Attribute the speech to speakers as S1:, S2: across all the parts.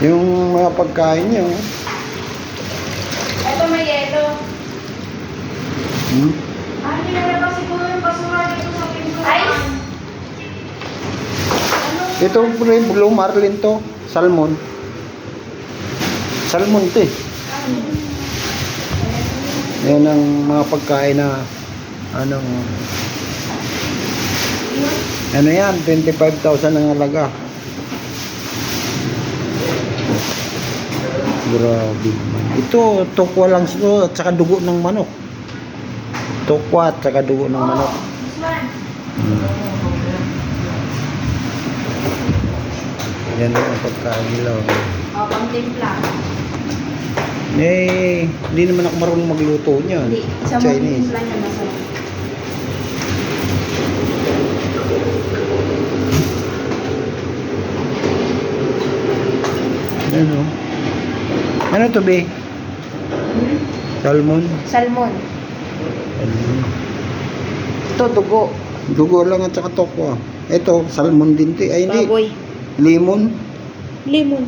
S1: Yung mga pagkain niyo.
S2: Ito may yelo.
S1: Hmm?
S2: Ah, hindi na ba siguro yung basura dito sa pintuan? Ice? Ano?
S1: Ito blue, blue marlin to. Salmon. Salmon to eh. Yan ang mga pagkain na anong ano yan, 25,000 ang halaga. Grabe man. Ito, tokwa lang ito at saka dugo ng manok. Tokwa at saka dugo ng manok. Hmm. Yan ang pagkain nila. oh.
S2: Oh, pang timpla.
S1: Eh, hindi naman ako marunong magluto niyan.
S2: Hindi. Sa mga
S1: Chinese.
S2: timpla niya masarap.
S1: Ano? Ano to, be? Salmon?
S2: Salmon.
S1: Salmon.
S2: Ito, dugo.
S1: Dugo lang at saka tokwa. Ito, salmon din to. Ay, hindi.
S2: Baboy.
S1: Limon.
S2: Lemon.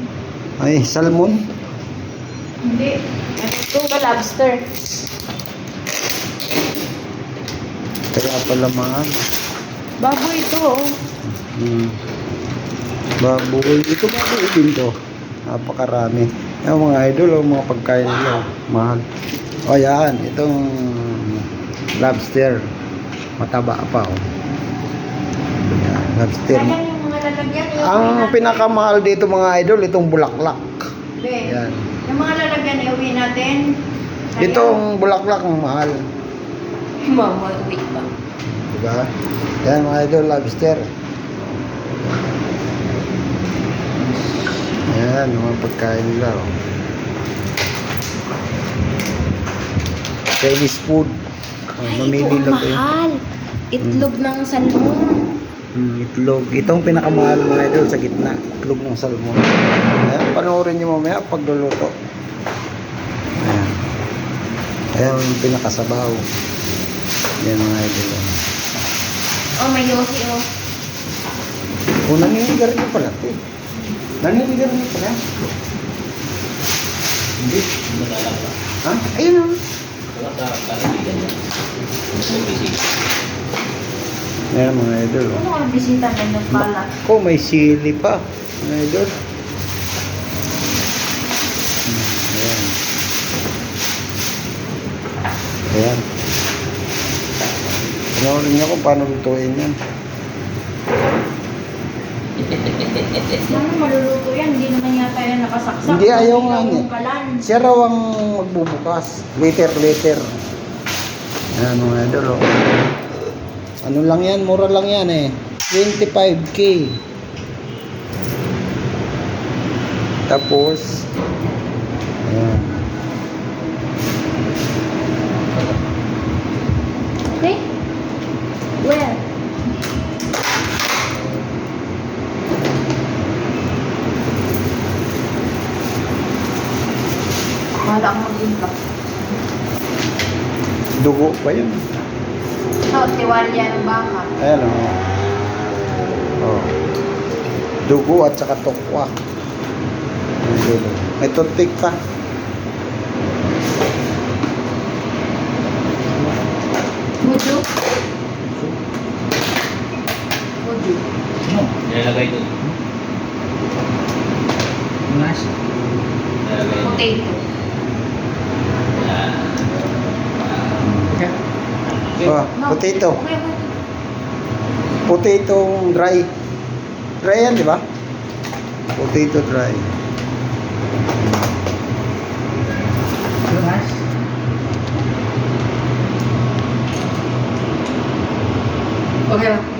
S1: Ay, salmon.
S2: Hindi. Ito, lobster.
S1: Kaya pala mahal.
S2: Baboy ito, oh.
S1: Hmm. Baboy. Ito baboy din to. Napakarami. Yung mga idol, oh, mga pagkain nila. Mahal. O yan, itong lobster. Mataba pa. Oh. Yan, lobster.
S2: Yung
S1: Ang
S2: natin.
S1: pinakamahal dito mga idol, itong bulaklak. Yan.
S2: Yung mga lalagyan, iuwi natin. Ayan.
S1: Itong bulaklak ang mahal.
S2: Uwi pa.
S1: Diba? Yan mga idol, lobster. Yan, mga pagkain nila. Oh. Chinese food. Oh,
S2: Ay,
S1: mamili
S2: ito ang
S1: lang kayo.
S2: mahal. Itlog ng salmon.
S1: Hmm, itlog. Itong pinakamahal mga idol sa gitna. Itlog ng salmon. Ayan, panoorin nyo mamaya pagluluto. Ayan. Ayan yung pinakasabaw. Yan mga idol. oh.
S2: May yosi, oh.
S1: O, naninigar niyo pala ito. Naninigar niyo pala. Hindi. Ha? Ayun o. Ayan mga idol.
S2: Ano ang bisita na pala?
S1: Ko, may sili pa. Mga idol. Hmm, Ayan. Ayan. Panoorin niyo kung paano lutuin yan.
S2: Ano maluluto yan? Hindi naman yata yan nakasaksak.
S1: Hindi, ayaw nga niya. Siya raw ang magbubukas. Later, later. Ayan mga idol. Oh. Ano lang yan? Mura lang yan eh. 25k. Tapos, ayan.
S2: Okay? Where? Wala akong mag-impla.
S1: Dugo pa yun.
S2: So, tiwalya ng baka.
S1: Ayan o. Oh. Dugo at saka tokwa. May toothpick pa.
S2: Mujo? Mujo.
S3: Nilalagay doon.
S1: Mas.
S3: Nilalagay doon.
S2: Potato.
S1: Oh,
S2: No.
S1: potato. Potato dry. Dry yan, di ba? Potato dry.
S2: Okay lang.